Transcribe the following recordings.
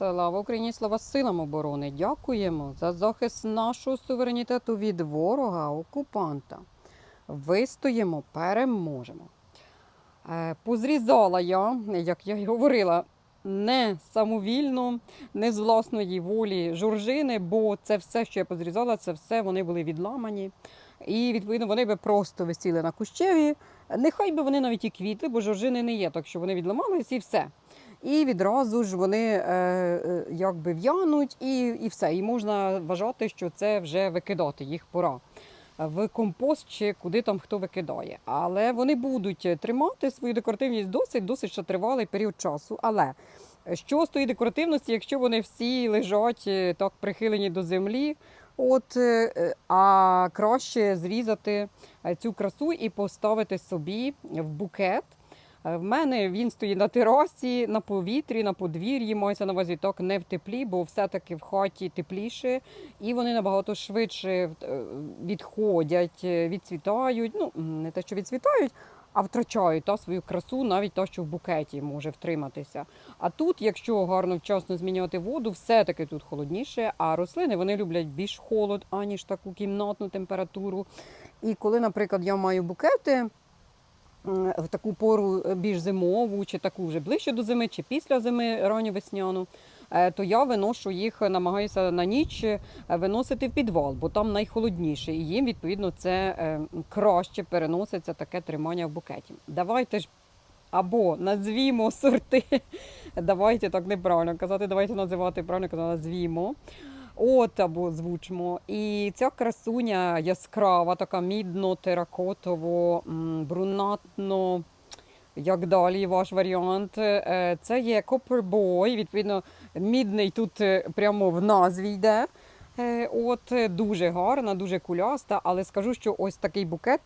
Слава Україні, слава силам оборони. Дякуємо за захист нашого суверенітету від ворога, окупанта. Вистоїмо, переможемо. Е, Позрізала я, як я й говорила, не самовільно, не з власної волі жоржини, бо це все, що я позрізала, це все вони були відламані. І відповідно вони би просто висіли на кущеві. Нехай би вони навіть і квітли, бо жоржини не є, так що вони відламались і все. І відразу ж вони е, е, якби в'януть, і, і все. І можна вважати, що це вже викидати, їх пора в компост чи куди там хто викидає. Але вони будуть тримати свою декоративність досить, досить ще тривалий період часу. Але що з тої декоративності, якщо вони всі лежать е, так прихилені до землі? От, е, а краще зрізати цю красу і поставити собі в букет. Е, В мене він стоїть на терасі, на повітрі, на подвір'ї, мається на увазі так не в теплі, бо все-таки в хаті тепліше, і вони набагато швидше е, відходять, е, відцвітають. Ну, не те, що відцвітають, а втрачають та свою красу, навіть те, що в букеті може втриматися. А тут, якщо гарно вчасно змінювати воду, все-таки тут холодніше, а рослини вони люблять більш холод, аніж таку кімнатну температуру. І коли, наприклад, я маю букети в таку пору е, більш зимову, чи таку вже ближче до зими, чи після зими ранньо весняну, е, то я виношу їх, намагаюся на ніч е, виносити в підвал, бо там найхолодніше, і їм відповідно це е, краще переноситься таке тримання в букеті. Давайте ж або назвімо сорти. Давайте так неправильно казати, давайте називати правильно казати, назвімо. От або звучмо. І ця красуня яскрава, така мідно-теракотово, брунатно. Як далі ваш варіант? Е, Це є Boy, відповідно, мідний тут е, прямо в назві йде. Е, От дуже гарна, дуже куляста, але скажу, що ось такий букет,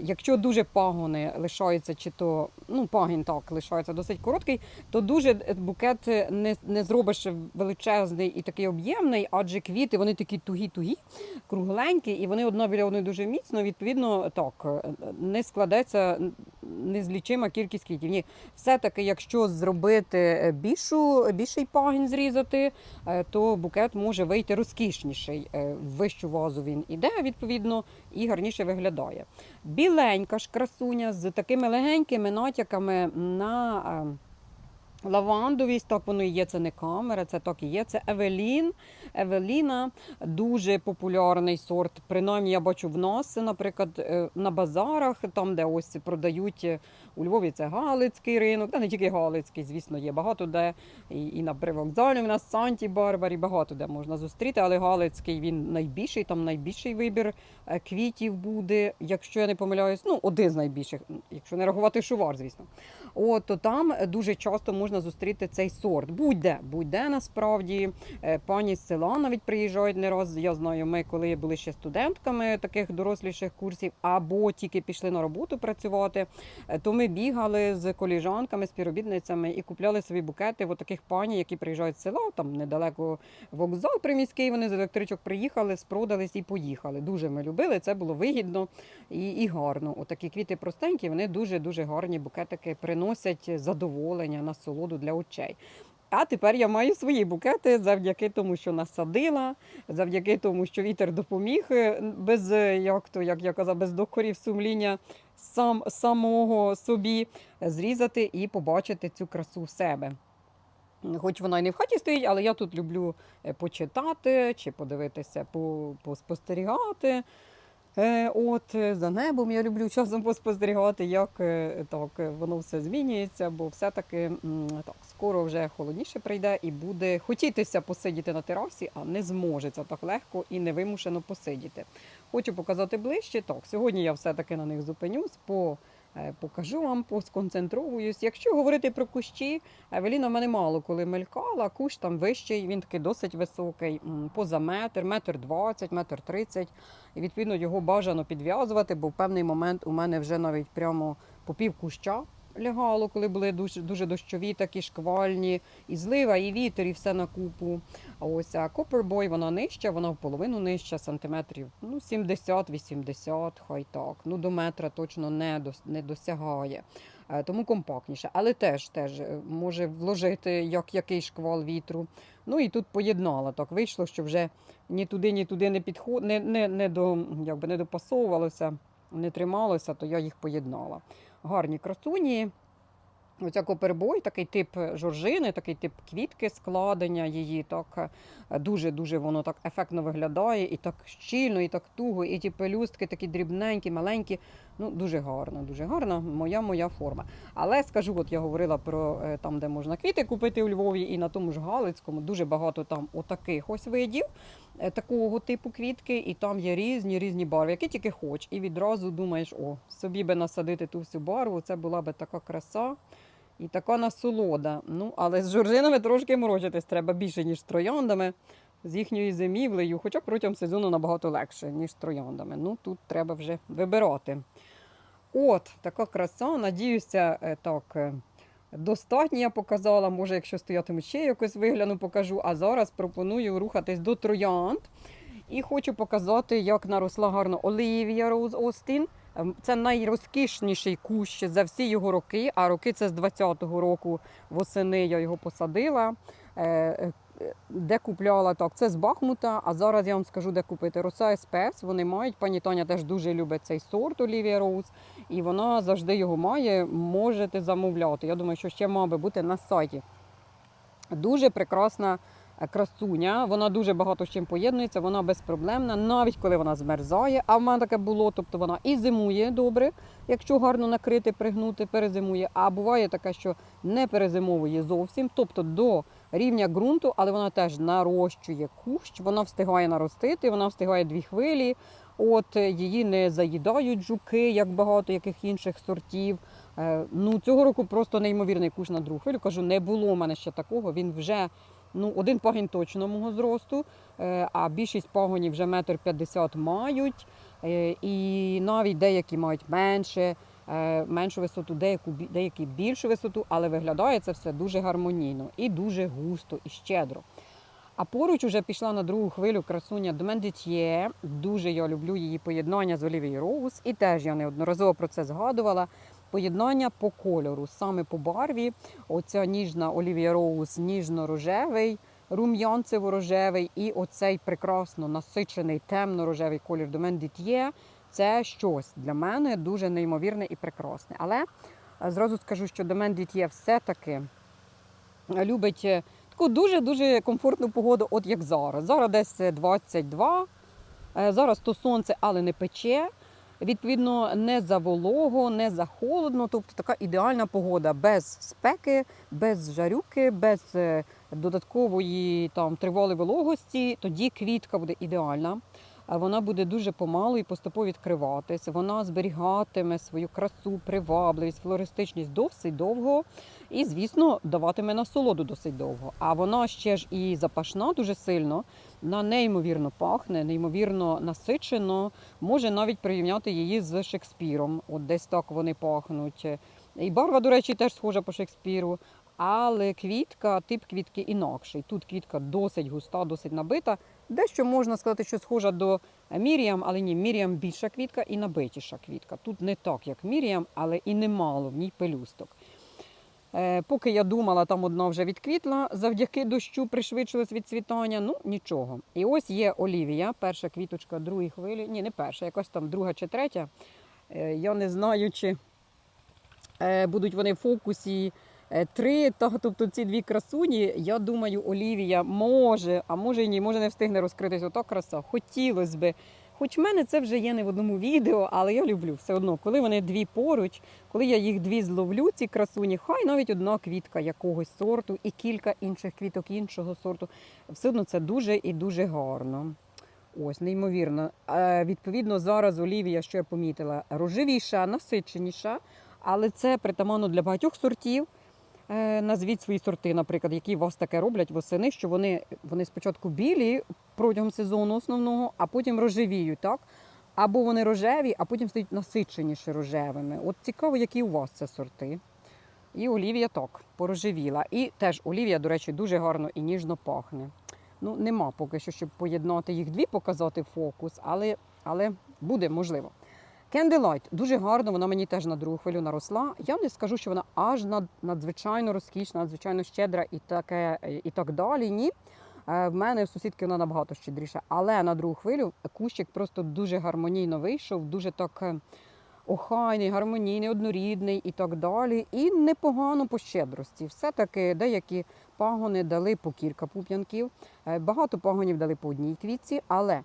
якщо дуже пагони лишаються, чи то ну пагін так лишається досить короткий, то дуже е, букет е, не, не зробиш величезний і такий об'ємний, адже квіти вони такі тугі-тугі, кругленькі, і вони одна біля одної дуже міцно. Відповідно, так е, не складеться незлічима кількість квітів. Ні, все-таки, якщо зробити е, більшу, більший пагін зрізати, е, то букет може вийти розкішніший. Е, В вищу вазу він іде, відповідно, і гарніше виглядає. Біленька ж красуня з такими легенькими натяками на е, лавандовість. Так воно і є, це не камера, це так і є. Це Евелін. Евеліна дуже популярний сорт. Принаймні, я бачу в нас, наприклад, е, на базарах, там, де ось продають е, у Львові, це Галицький ринок, та не тільки Галицький, звісно, є багато де. І, і на привокзалі у нас Санті Барбарі, багато де можна зустріти, але Галицький він найбільший, там найбільший вибір е, квітів буде, якщо я не помиляюсь, ну, один з найбільших, якщо не рахувати шувар, звісно. От, то там дуже часто можна зустріти цей сорт. Будь-де, будь-де насправді. Е, Пані з села навіть приїжджають не раз. Я знаю, ми коли були ще студентками таких доросліших курсів, або тільки пішли на роботу працювати, е, то ми бігали з коліжанками, співробітницями і купляли собі букети от таких пані, які приїжджають з села, там недалеко вокзал приміський. Вони з електричок приїхали, спродались і поїхали. Дуже ми любили. Це було вигідно і, і гарно. Отакі квіти простенькі, вони дуже дуже гарні букетики приносять задоволення, насолоду для очей. А тепер я маю свої букети завдяки тому, що насадила, завдяки тому, що вітер допоміг е, без е, як то, як я казав, без докорів сумління сам самого собі зрізати і побачити цю красу в себе. Хоч вона й не в хаті стоїть, але я тут люблю е, почитати чи подивитися, по- поспостерігати. Е, От е, за небом я люблю часом поспостерігати, як е, так воно все змінюється, бо все-таки так скоро вже холодніше прийде і буде хотітися посидіти на терасі, а не зможеться так легко і невимушено посидіти. Хочу показати ближче. Так, сьогодні я все-таки на них зупинюсь, по, покажу вам, посконцентруюсь. Якщо говорити про кущі, Евеліна в мене мало коли мелькала, кущ там вищий, він такий досить високий, поза метр, метр двадцять, метр тридцять. І відповідно його бажано підв'язувати, бо в певний момент у мене вже навіть прямо по пів куща лягало, коли були дуже, дуже дощові, такі шквальні, і злива, і вітер, і все на купу. А ось Copperboy, вона нижча, вона в половину нижча, сантиметрів ну, 70-80, хай так. Ну, до метра точно не, дос, не досягає. е, тому компактніше. Але теж теж е, може вложити як який шквал вітру. Ну і тут поєднала. Так вийшло, що вже ні туди, ні туди не підход, не, не, не, до, якби не допасовувалося, не трималося, то я їх поєднала. Гарні красуні. Оця копербой, такий тип жоржини, такий тип квітки складення її. Так дуже дуже воно так ефектно виглядає, і так щільно, і так туго, і ті пелюстки такі дрібненькі, маленькі. Ну дуже гарно, дуже гарна. Моя моя форма. Але скажу, от я говорила про е, там, де можна квіти купити у Львові, і на тому ж Галицькому дуже багато там отаких ось видів такого типу квітки, і там є різні різні барви, які тільки хоч. І відразу думаєш, о, собі би насадити ту всю барву, це була би така краса. І така насолода. Ну, але з жоржинами трошки морочитись треба більше, ніж з трояндами, з їхньою зимівлею, хоча протягом сезону набагато легше, ніж з трояндами. Ну, тут треба вже вибирати. От, така краса. Надіюся, е, так. Е, Достатньо я показала, може, якщо стоятиму ще якось вигляну, покажу. А зараз пропоную рухатись до троянд. І хочу показати, як наросла гарно Олівія Роуз Остін. Ем, Це найрозкішніший кущ за всі його роки. А роки це з 20-го року восени я його посадила. Де купляла так, це з Бахмута. А зараз я вам скажу, де купити. Роса Еспес. Вони мають. Пані Таня теж дуже любить цей сорт Олівія Роуз, і вона завжди його має. Можете замовляти. Я думаю, що ще мав би бути на сайті. Дуже прекрасна е, красуня. Вона дуже багато з чим поєднується, вона безпроблемна, навіть коли вона змерзає. А в мене таке було, тобто вона і зимує добре, якщо гарно накрити, пригнути, перезимує. А буває таке, що не перезимовує зовсім, тобто до рівня ґрунту, але вона теж нарощує кущ, вона встигає наростити, вона встигає дві хвилі. От е, її не заїдають жуки, як багато яких інших сортів. Е, Ну цього року просто неймовірний кущ на другу хвилю. Кажу, не було в мене ще такого. Він вже ну один пагін точно мого зросту, е, а більшість пагонів вже метр п'ятдесят мають, і навіть деякі мають менше. Е, Меншу висоту, деякі більшу висоту, але виглядає це все дуже гармонійно і дуже густо і щедро. А поруч уже пішла на другу хвилю красуня Домендітє. Дуже я люблю її поєднання з Олівією Роуз. І теж я неодноразово про це згадувала. Поєднання по кольору, саме по барві. Оця ніжна Олівія Роуз, ніжно-рожевий, рум'янцево-рожевий і оцей прекрасно насичений темно-рожевий колір Домендітє. Це щось для мене дуже неймовірне і прекрасне. Але е, зразу скажу, що Домендітє все-таки любить е, таку дуже-дуже комфортну погоду, от як зараз. Зараз десь 22, е, зараз то сонце, але не пече. Відповідно, не за волого, не за холодно, тобто така ідеальна погода без спеки, без жарюки, без е, додаткової там тривалої вологості. Тоді квітка буде ідеальна. Вона буде дуже помалу і поступово відкриватись. Вона зберігатиме свою красу, привабливість, флористичність досить довго і, звісно, даватиме насолоду досить довго. А вона ще ж і запашна дуже сильно. Вона неймовірно пахне, неймовірно насичено. Може навіть порівняти її з Шекспіром. От десь так вони пахнуть. І барва, до речі, теж схожа по Шекспіру. Але квітка, тип квітки інакший. Тут квітка досить густа, досить набита. Дещо можна сказати, що схожа до Міріам, але ні, Міріам більша квітка і набитіша квітка. Тут не так, як Міріам, але і немало в ній пелюсток. Е, поки я думала, там одна вже відквітла, завдяки дощу пришвидшилось відцвітання. Ну нічого. І ось є Олівія, перша квіточка другої хвилі. Ні, не перша, якась там друга чи третя. Е, я не знаю, чи е, будуть вони в фокусі. Е, Три, тобто ці дві красуні, я думаю, Олівія може, а може і ні, може не встигне розкритись ота краса. Хотілося би. Хоч в мене це вже є не в одному відео, але я люблю все одно, коли вони дві поруч, коли я їх дві зловлю, ці красуні, хай навіть одна квітка якогось сорту і кілька інших квіток іншого сорту. Все одно це дуже і дуже гарно. Ось, неймовірно. Е, відповідно, зараз Олівія, що я помітила, рожевіша, насиченіша, але це притаманно для багатьох сортів. Е, Назвіть свої сорти, наприклад, які у вас таке роблять восени, що вони, вони спочатку білі протягом сезону основного, а потім рожевіють, так? Або вони рожеві, а потім стають насиченіше рожевими. От цікаво, які у вас це сорти. І Олівія так, порожевіла. І теж Олівія, до речі, дуже гарно і ніжно пахне. Ну, нема поки що, щоб поєднати їх дві, показати фокус, але, але буде можливо. Кенделайт дуже гарно, вона мені теж на другу хвилю наросла. Я не скажу, що вона аж надзвичайно розкішна, надзвичайно щедра і таке, і так далі. Ні. Е, В мене в сусідки вона набагато щедріша. Але на другу хвилю кущик просто дуже гармонійно вийшов, дуже так е, охайний, гармонійний, однорідний і так далі. І непогано по щедрості. Все-таки деякі пагони дали по кілька пуп'янків, е, багато пагонів дали по одній квітці, але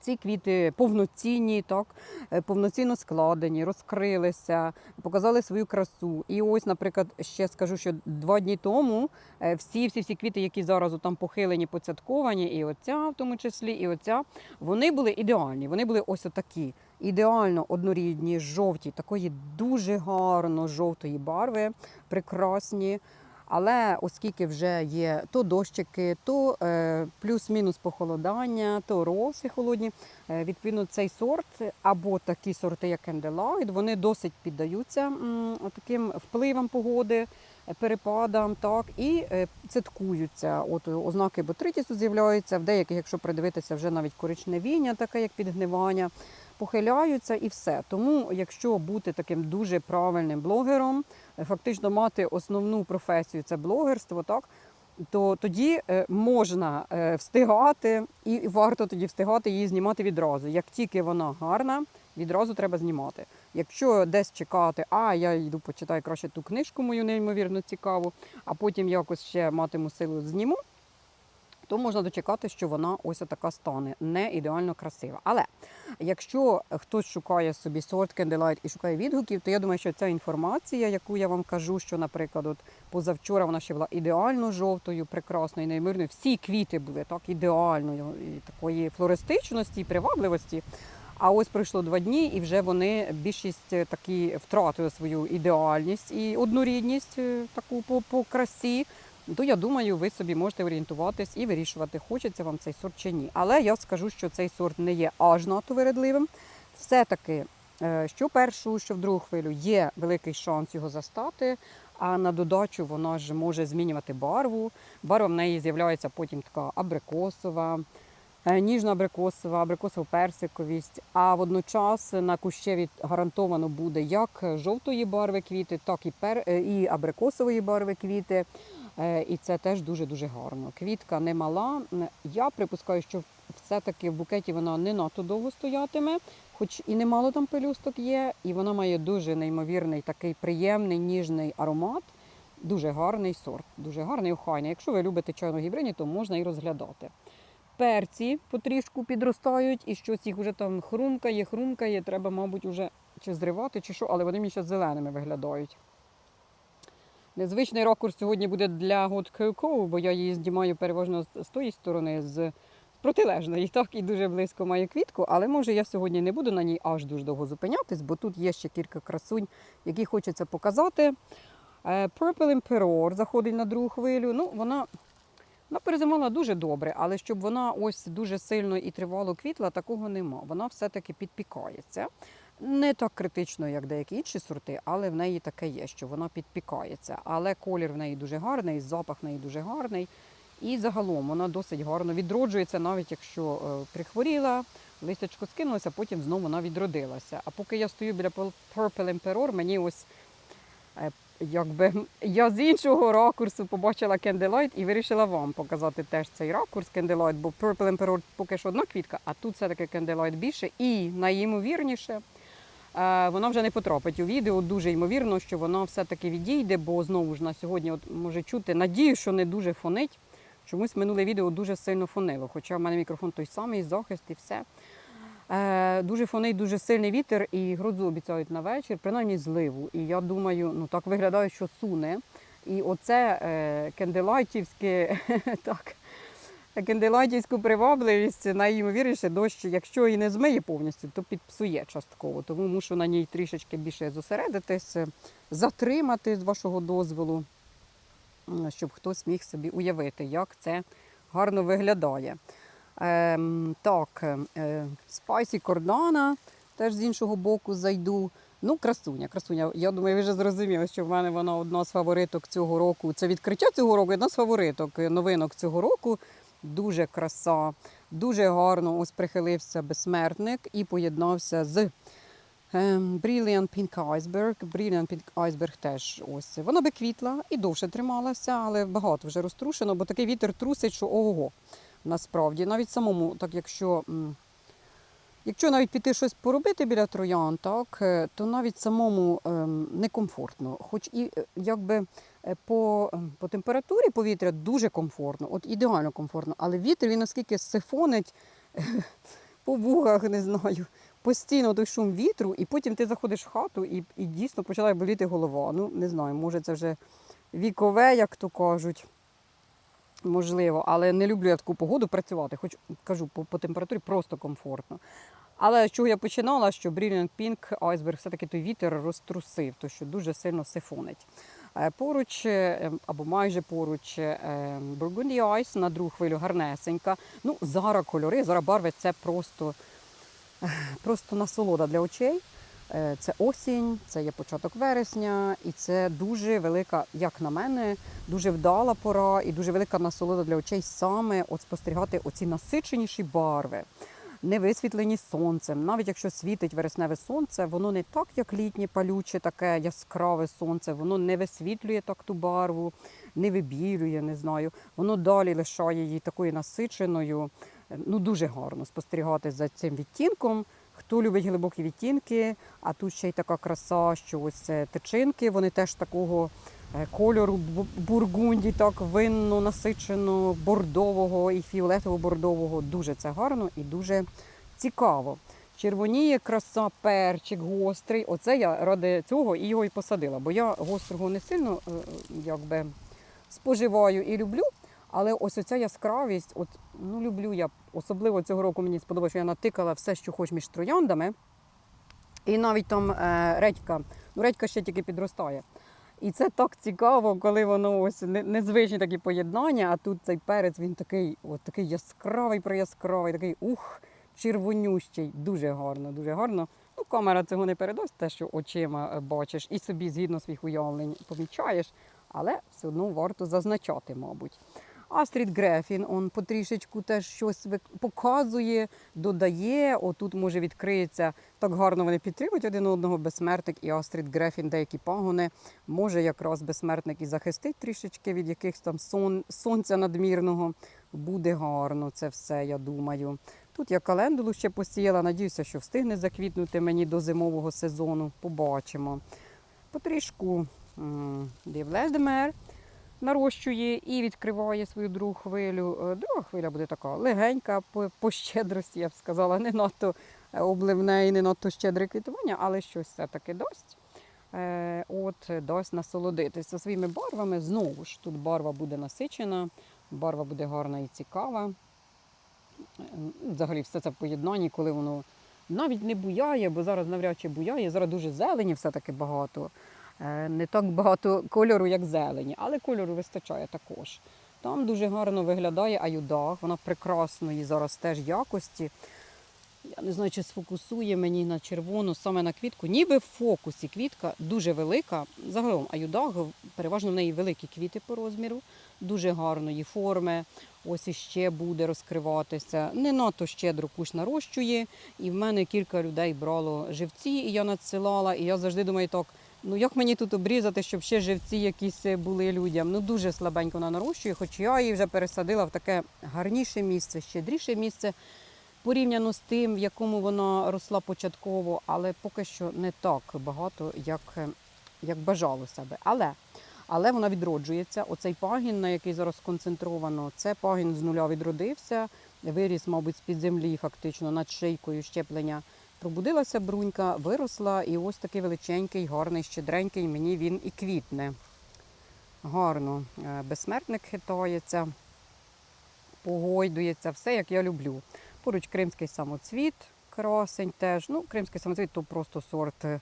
ці квіти повноцінні, так, е, повноцінно складені, розкрилися, показали свою красу. І ось, наприклад, ще скажу, що два дні тому е, всі всі всі квіти, які зараз там похилені, поцятковані, і оця в тому числі, і оця, вони були ідеальні. Вони були ось отакі. Ідеально однорідні, жовті, такої дуже гарно жовтої барви, прекрасні. Але оскільки вже є то дощики, то е, плюс-мінус похолодання, то роси холодні, е, відповідно цей сорт або такі сорти, як Candlelight, вони досить піддаються таким впливам погоди, перепадам, так, і е, цяткуються. От ознаки ботритісу з'являються, в деяких, якщо придивитися, вже навіть коричневіння, таке як підгнивання, похиляються і все. Тому, якщо бути таким дуже правильним блогером, е, фактично мати основну професію це блогерство, так. То тоді е, можна е, встигати, і варто тоді встигати її знімати відразу. Як тільки вона гарна, відразу треба знімати. Якщо десь чекати, а я йду почитаю краще ту книжку мою неймовірно цікаву, а потім якось ще матиму силу зніму, то можна дочекати, що вона ось така стане, не ідеально красива. Але якщо хтось шукає собі сорт Candlelight і шукає відгуків, то я думаю, що ця інформація, яку я вам кажу, що, наприклад, от позавчора вона ще була ідеально жовтою, прекрасною, неймовірною. Всі квіти були так ідеальної і такої флористичності і привабливості. А ось пройшло два дні, і вже вони більшість е, такі втратили свою ідеальність і однорідність е, таку по, по красі. То я думаю, ви собі можете орієнтуватись і вирішувати, хочеться вам цей сорт чи ні. Але я скажу, що цей сорт не є аж надто вирадливим. Все-таки, е, що першу, що в другу хвилю є великий шанс його застати. А на додачу вона ж може змінювати барву. Барва в неї з'являється потім така абрикосова, е, ніжна абрикосова, абрикосово-персиковість. А водночас на кущеві гарантовано буде як жовтої барви квіти, так і пер... е, і абрикосової барви квіти. Е, І це теж дуже-дуже гарно. Квітка не мала. Я припускаю, що все-таки в букеті вона не надто довго стоятиме, хоч і немало там пелюсток є, і вона має дуже неймовірний, такий приємний, ніжний аромат. Дуже гарний сорт, дуже гарний, охайний. Якщо ви любите чайну гібрині, то можна і розглядати. Перці потрішку підростають, і щось їх вже там хрумкає, хрумкає. Треба, мабуть, уже чи зривати, чи що, але вони мені ще зеленими виглядають. Незвичний ракурс сьогодні буде для Hot Cocoa, бо я її знімаю переважно з- з тої сторони, з протилежної, так і дуже близько має квітку. Але може я сьогодні не буду на ній аж дуже довго зупинятись, бо тут є ще кілька красунь, які хочеться показати. Е, Purple Emperor заходить на другу хвилю. Ну, вона, вона перезимала дуже добре, але щоб вона ось дуже сильно і тривало квітла, такого нема. Вона все-таки підпікається. Не так критично, як деякі інші сорти, але в неї таке є, що вона підпікається. Але колір в неї дуже гарний, запах в неї дуже гарний. І загалом вона досить гарно відроджується, навіть якщо е, прихворіла, листячко скинулося, потім знову вона відродилася. А поки я стою біля Purple Emperor, мені ось е, якби я з іншого ракурсу побачила Candlelight і вирішила вам показати теж цей ракурс Candlelight, бо Purple Emperor поки що одна квітка, а тут все-таки Candlelight більше і найімовірніше. Е, Вона вже не потрапить у відео. Дуже ймовірно, що вона все-таки відійде, бо знову ж на сьогодні от може чути. Надію, що не дуже фонить. Чомусь минуле відео дуже сильно фонило, хоча в мене мікрофон той самий, захист і все. Е, дуже фонить, дуже сильний вітер і грозу обіцяють на вечір, принаймні зливу. І я думаю, ну так виглядає, що суне. І оце е, кенделайтівське, так, кенделайтівську привабливість, найімовірніше, дощ, якщо і не змиє повністю, то підпсує частково. Тому мушу на ній трішечки більше зосередитись, затримати з вашого дозволу, щоб хтось міг собі уявити, як це гарно виглядає. Ем, так, е, Спайсі Кордана, теж з іншого боку зайду. Ну, красуня, красуня. Я думаю, ви вже зрозуміли, що в мене вона одна з фавориток цього року. Це відкриття цього року, одна з фавориток е, новинок цього року. Дуже краса, дуже гарно ось прихилився безсмертник і поєднався з Ем, Brilliant Pink Iceberg. Brilliant Pink Iceberg теж ось. Вона би квітла і довше трималася, але багато вже розтрушено, бо такий вітер трусить, що ого. Насправді, навіть самому, так якщо. Якщо навіть піти щось поробити біля троян, так, е, то навіть самому ем, некомфортно. Хоч і е, якби по, ем, по температурі повітря дуже комфортно, от ідеально комфортно, але вітер він наскільки сифонить по вугах, не знаю, постійно той шум вітру, і потім ти заходиш в хату і, і дійсно починає боліти голова. Ну, не знаю, може це вже вікове, як то кажуть. Можливо, але не люблю я таку погоду працювати, хоч кажу, по, по температурі просто комфортно. Але з чого я починала, що Brilliant Pink Iceberg все-таки той вітер розтрусив, то що дуже сильно сифонить. Е, Поруч, е, або майже поруч, е, Burgundy Ice на другу хвилю гарнесенька. Ну, зараз кольори, зараз барви це просто, просто насолода для очей. Це осінь, це є початок вересня, і це дуже велика, як на мене, дуже вдала пора і дуже велика насолода для очей саме от спостерігати оці насиченіші барви, не висвітлені сонцем. Навіть якщо світить вересневе сонце, воно не так, як літнє палюче, таке яскраве сонце, воно не висвітлює так ту барву, не вибілює, не знаю. Воно далі лишає її такою насиченою. Е, Ну, дуже гарно спостерігати за цим відтінком. Хто любить глибокі відтінки, а тут ще й така краса, що ось це тичинки, вони теж такого е, кольору бургунді, так винно насичено, бордового і фіолетово-бордового. Дуже це гарно і дуже цікаво. Червоніє краса, перчик гострий. Оце я ради цього і його і посадила, бо я гострого не сильно е, якби, споживаю і люблю. Але ось оця яскравість, от ну люблю я. Особливо цього року мені сподобалося, що я натикала все, що хоч між трояндами. І навіть там е, редька, ну редька ще тільки підростає. І це так цікаво, коли воно ось не- незвичні такі поєднання, а тут цей перець він такий, от такий яскравий, прияскравий, такий ух, червонющий. Дуже гарно, дуже гарно. Ну, камера цього не передасть, те, що очима е, бачиш, і собі згідно своїх уявлень помічаєш, але все одно варто зазначати, мабуть. Астрід Грефін, он потрішечку теж щось показує, додає. Отут може відкриється. Так гарно вони підтримують один одного, безсмертник і Астрід Грефін, деякі пагони. Може якраз безсмертник і захистить трішечки від якихось там сон, сонця надмірного. Буде гарно це все, я думаю. Тут я календулу ще посіяла, надіюся, що встигне заквітнути мені до зимового сезону. Побачимо. Потрішку Дівледемер нарощує і відкриває свою другу хвилю. Е, Друга хвиля буде така легенька по, по щедрості, я б сказала, не надто е, обливне і не надто щедре квітування, але щось все-таки дасть. Е, От дасть насолодитися своїми барвами. Знову ж тут барва буде насичена, барва буде гарна і цікава. Взагалі, все це в поєднанні, коли воно навіть не буяє, бо зараз навряд чи буяє. Зараз дуже зелені все-таки багато. Е, Не так багато кольору, як зелені, але кольору вистачає також. Там дуже гарно виглядає аюдах, вона прекрасної зараз теж якості. Я не знаю, чи сфокусує мені на червону, саме на квітку. Ніби в фокусі квітка дуже велика. Загалом аюдаг, переважно в неї великі квіти по розміру, дуже гарної форми. Ось іще буде розкриватися. Не надто щедро куш нарощує. І в мене кілька людей брало живці, і я надсилала. І я завжди думаю, так, ну як мені тут обрізати, щоб ще живці якісь були людям. Ну дуже слабенько вона нарощує, хоч я її вже пересадила в таке гарніше місце, щедріше місце. Порівняно з тим, в якому вона росла початково, але поки що не так багато, як, е, як бажало себе. Але, але вона відроджується. Оцей пагін, на який зараз сконцентровано, це пагін з нуля відродився, виріс, мабуть, з-під землі, фактично над шийкою щеплення. Пробудилася брунька, виросла, і ось такий величенький, гарний, щедренький. Мені він і квітне. Гарно. Е, Безсмертник хитається, погойдується, все як я люблю. Поруч кримський самоцвіт, красень теж. Ну, кримський самоцвіт то просто сорт е,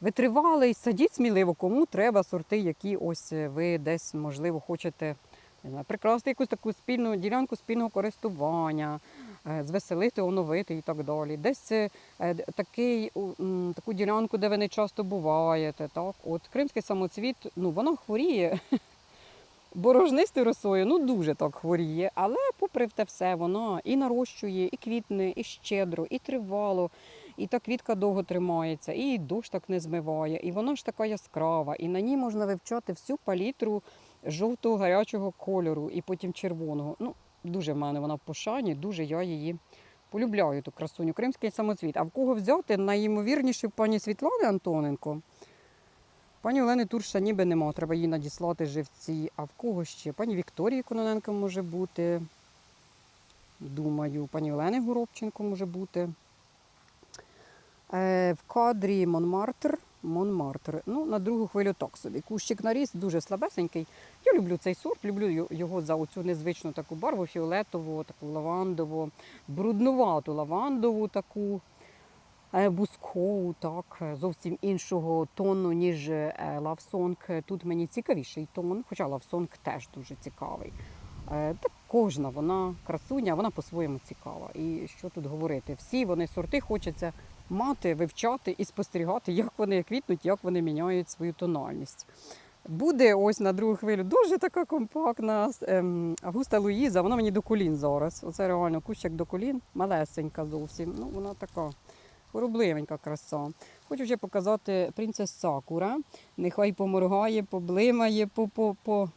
витривалий. Садіть сміливо, кому треба сорти, які ось е, ви десь, можливо, хочете не знаю, прикрасти якусь таку спільну ділянку спільного користування, звеселити, оновити і так далі. Десь е, е, такий, таку ділянку, де ви не часто буваєте. Так? От кримський самоцвіт, ну, воно хворіє. Борожнистою росою, ну дуже так хворіє, але попри те все, воно і нарощує, і квітне, і щедро, і тривало. і та квітка довго тримається, і дощ так не змиває, і вона ж така яскрава, і на ній можна вивчати всю палітру жовтого гарячого кольору і потім червоного. Ну, дуже в мене вона в пошані, дуже я її полюбляю, ту красуню. Кримський самоцвіт. А в кого взяти? Найімовірніше в пані Світлани Антоненко. Пані Олени Турша ніби нема, треба їй надіслати живці. А в кого ще? Пані Вікторії Кононенко може бути. Думаю, пані Олени Горобченко може бути. Е, в кадрі Монмартр. Монмартр. Ну, на другу хвилю так собі. Кущик наріс дуже слабесенький. Я люблю цей сорт, люблю його за оцю незвичну таку барву, фіолетову, таку лавандову, бруднувату лавандову таку. е, Бускову, так, е, зовсім іншого тону, ніж е, Love Song. Тут мені цікавіший тон, хоча Song теж дуже цікавий. Е, Так кожна вона красуня, вона по-своєму цікава. І що тут говорити? Всі вони сорти хочеться мати, вивчати і спостерігати, як вони квітнуть, як вони міняють свою тональність. Буде ось на другу хвилю дуже така компактна ем, Августа Луїза, вона мені до колін зараз. Оце реально кущик до колін, малесенька зовсім. Ну, вона така хоробливенька краса. Хочу ще показати принцес Сакура. Нехай поморгає, поблимає, по, по, по,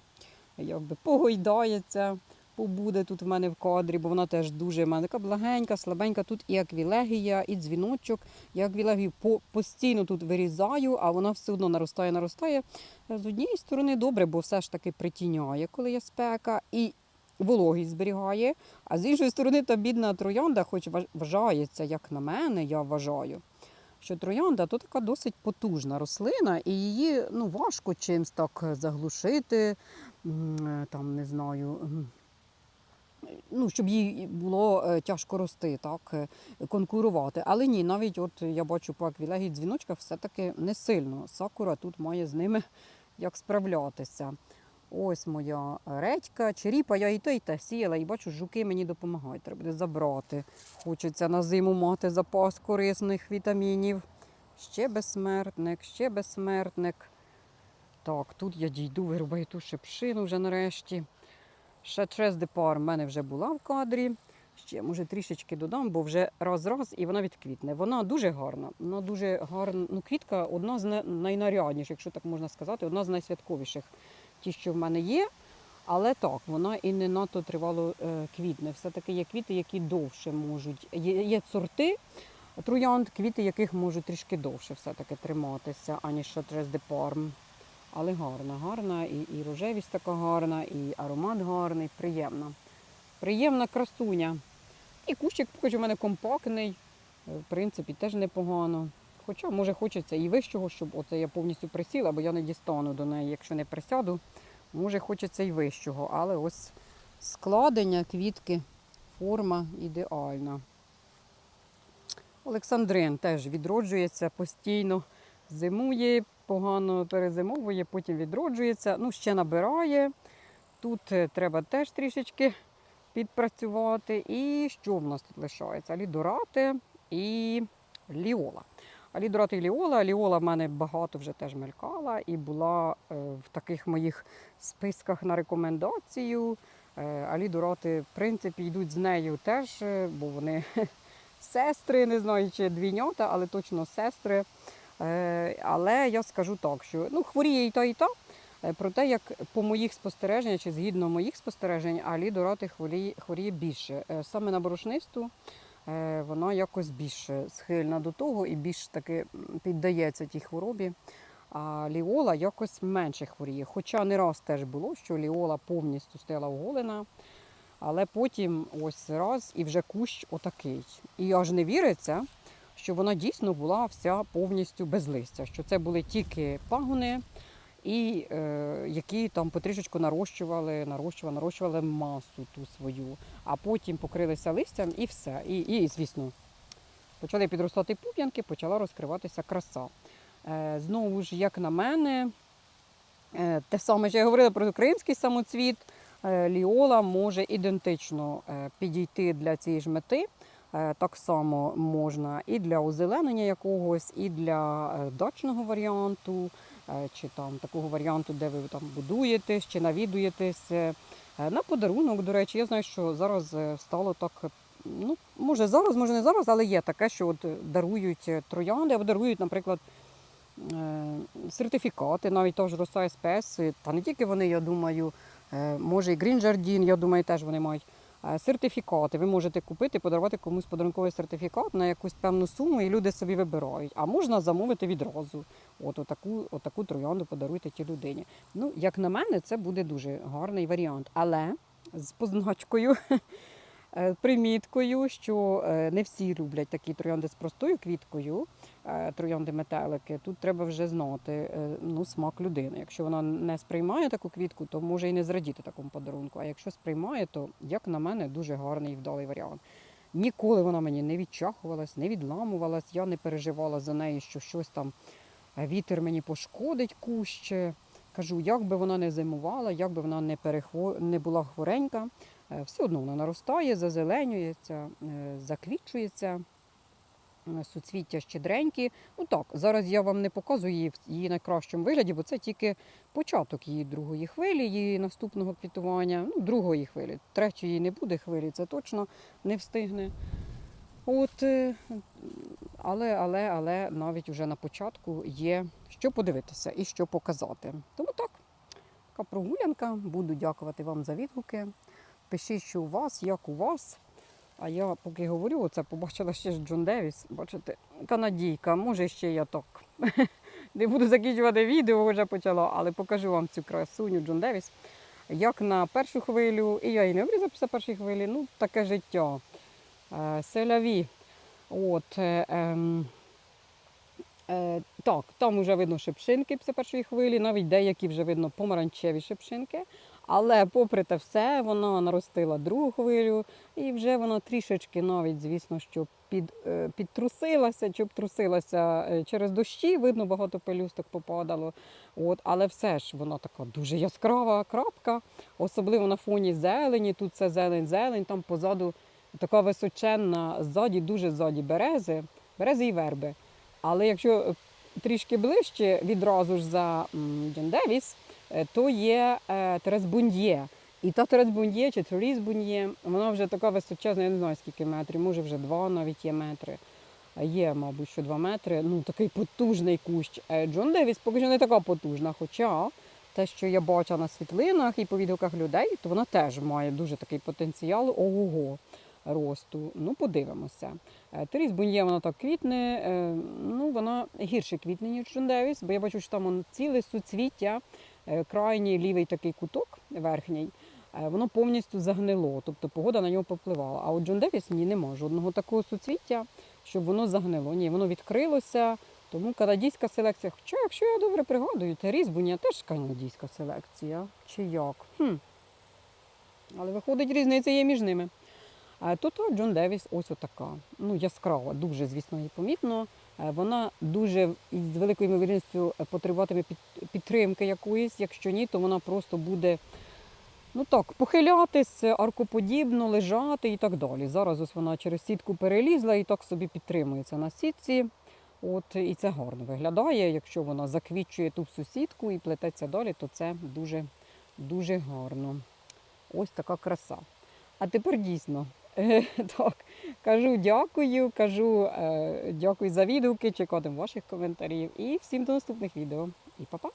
якби, погойдається, побуде тут в мене в кадрі, бо вона теж дуже в мене така благенька, слабенька. Тут і аквілегія, і дзвіночок. Я аквілегію постійно тут вирізаю, а вона все одно наростає, наростає. З однієї сторони добре, бо все ж таки притіняє, коли є спека, і вологість зберігає. А з іншої сторони, та бідна троянда, хоч важ- вважається, як на мене, я вважаю, що троянда то така досить потужна рослина, і її ну, важко чимось так заглушити, е, там, не знаю. Ну, щоб їй було е, тяжко рости, так, е, конкурувати. Але ні, навіть от я бачу по аквілегії дзвіночка все-таки не сильно. Сакура тут має з ними як справлятися. Ось моя редька, черіпа, я і те, і те сіяла, і бачу, жуки мені допомагають. Треба буде забрати. Хочеться на зиму мати запас корисних вітамінів. Ще безсмертник, ще безсмертник. Так, тут я дійду, вирубаю ту шепшину вже нарешті. Ще Трес де в мене вже була в кадрі. Ще, може, трішечки додам, бо вже раз-раз і вона відквітне. Вона дуже гарна. Вона дуже гарна. Ну, квітка одна з найнарядніших, якщо так можна сказати, одна з найсвятковіших, ті, що в мене є. Але так, вона і не надто тривало е, квітне. Все-таки є квіти, які довше можуть. Є, є сорти троянд, квіти, яких можуть трішки довше все-таки триматися, аніж Шатрес де Парм. Але гарна, гарна, і, і рожевість така гарна, і аромат гарний, приємна. Приємна красуня. І кущик хоч у мене компактний, е, в принципі, теж непогано. Хоча, може, хочеться і вищого, щоб оце я повністю присіла, бо я не дістану до неї, якщо не присяду. Може, хочеться і вищого, але ось складення квітки, форма ідеальна. Олександрин теж відроджується постійно, зимує, погано перезимовує, потім відроджується, ну ще набирає. Тут е, треба теж трішечки підпрацювати. І що в нас тут лишається? Лідорати і ліола. А лідорати і ліола. Ліола в мене багато вже теж мелькала і була е, в таких моїх списках на рекомендацію. Е, А лідорати, в принципі, йдуть з нею теж, бо вони сестри, не знаю, чи двійнята, але точно сестри. Е, Але я скажу так, що ну, хворіє і та, і та. Е, Проте, як по моїх спостереженнях, чи згідно моїх спостережень, Алі Дорати хворіє, хворіє більше. Е, Саме на борошнисту вона якось більше схильна до того і більш таки піддається тій хворобі. А ліола якось менше хворіє. Хоча не раз теж було, що ліола повністю стояла оголена, але потім ось раз і вже кущ отакий. І аж не віриться, що вона дійсно була вся повністю без листя, що це були тільки пагони, і е, які там потрішечку нарощували, нарощували, нарощували масу ту свою, а потім покрилися листям і все. І, і звісно, почали підростати пуп'янки, почала розкриватися краса. Е, знову ж, як на мене, е, те саме, що я говорила про кримський самоцвіт, е, ліола може ідентично е, підійти для цієї ж мети. Е, Так само можна і для озеленення якогось, і для е, дачного варіанту, е, чи там такого варіанту, де ви там будуєтесь, чи навідуєтесь. На подарунок, до речі, я знаю, що зараз стало так ну, може зараз, може не зараз, але є таке, що от дарують троянди, або дарують, наприклад, сертифікати, навіть теж Роса СПС, та не тільки вони, я думаю, може і Green Jardin, я думаю, теж вони мають. Е, Сертифікати ви можете купити, подарувати комусь подарунковий сертифікат на якусь певну суму, і люди собі вибирають. А можна замовити відразу. От отаку, отаку троянду подаруйте тій людині. Ну, як на мене, це буде дуже гарний варіант. Але з позначкою, приміткою, що е, не всі люблять такі троянди з простою квіткою, е, троянди метелики. Тут треба вже знати е, ну, смак людини. Якщо вона не сприймає таку квітку, то може і не зрадіти такому подарунку. А якщо сприймає, то, як на мене, дуже гарний і вдалий варіант. Ніколи вона мені не відчахувалась, не відламувалась, я не переживала за неї, що щось там е, вітер мені пошкодить куще. Кажу, як би вона не зимувала, як би вона не, перехво... не була хворенька, е, все одно вона наростає, зазеленюється, е, заквічується, е, суцвіття щедренькі. Ну так, зараз я вам не показую її в її найкращому вигляді, бо це тільки початок її другої хвилі, її наступного квітування, ну, другої хвилі. Третьої не буде хвилі, це точно не встигне. От, е, але, але, але навіть уже на початку є що подивитися і що показати. Тому так, така прогулянка. Буду дякувати вам за відгуки. Пишіть, що у вас, як у вас. А я поки говорю, оце побачила ще ж Джон Девіс. Бачите, канадійка, може ще я так. Не буду закінчувати відео, вже почала, але покажу вам цю красуню Джон Девіс. Як на першу хвилю, і я її не обрізав після першої хвилі, ну таке життя. Е, Селяві. От, е, ем, е, так, там вже видно шипшинки після першої хвилі, навіть деякі вже видно помаранчеві шипшинки. Але попри те все, вона наростила другу хвилю, і вже вона трішечки навіть, звісно, що під, е, підтрусилася, чи обтрусилася е, через дощі, видно, багато пелюсток попадало. От, але все ж вона така дуже яскрава крапка, особливо на фоні зелені. Тут це зелень-зелень, там позаду така височенна, ззаді, дуже ззаді берези, берези і верби. Але якщо е, трішки ближче, відразу ж за Джон Девіс, то є е, Терес Бундьє. І та Терес Бундьє чи Терес Бундьє, вона вже така височезна, я не знаю скільки метрів, може вже два навіть є метри. Е, Є, мабуть, що два метри. Ну, такий потужний кущ. Е, Джон Девіс поки що не така потужна, хоча те, що я бачила на світлинах і по відгуках людей, то вона теж має дуже такий потенціал ого-го росту. Ну, подивимося. Е, Теріс Буньє, вона так квітне, е, ну, вона гірше квітне, ніж Джон Девіс, бо я бачу, що там ціле суцвіття, е, крайній лівий такий куток верхній, е, воно повністю загнило, тобто погода на нього попливала. А от Джон Девіс ні, нема жодного такого суцвіття, щоб воно загнило. Ні, воно відкрилося. Тому канадійська селекція. Хоча, якщо я добре пригадую, Теріс Буня теж канадійська селекція. Чи як? Хм. Але виходить, різниця є між ними. А тут Джон Девіс ось отака. Ну, яскрава, дуже, звісно, і помітно. Е, Вона дуже із великою ймовірністю потребуватиме під- підтримки якоїсь. Якщо ні, то вона просто буде ну так, похилятись, аркоподібно, лежати і так далі. Зараз ось вона через сітку перелізла і так собі підтримується на сітці. От, і це гарно виглядає. Якщо вона заквічує ту всю сітку і плететься далі, то це дуже, дуже гарно. Ось така краса. А тепер дійсно. Так, кажу дякую, кажу е, дякую за відгуки, чекатиму ваших коментарів і всім до наступних відео. І па-па!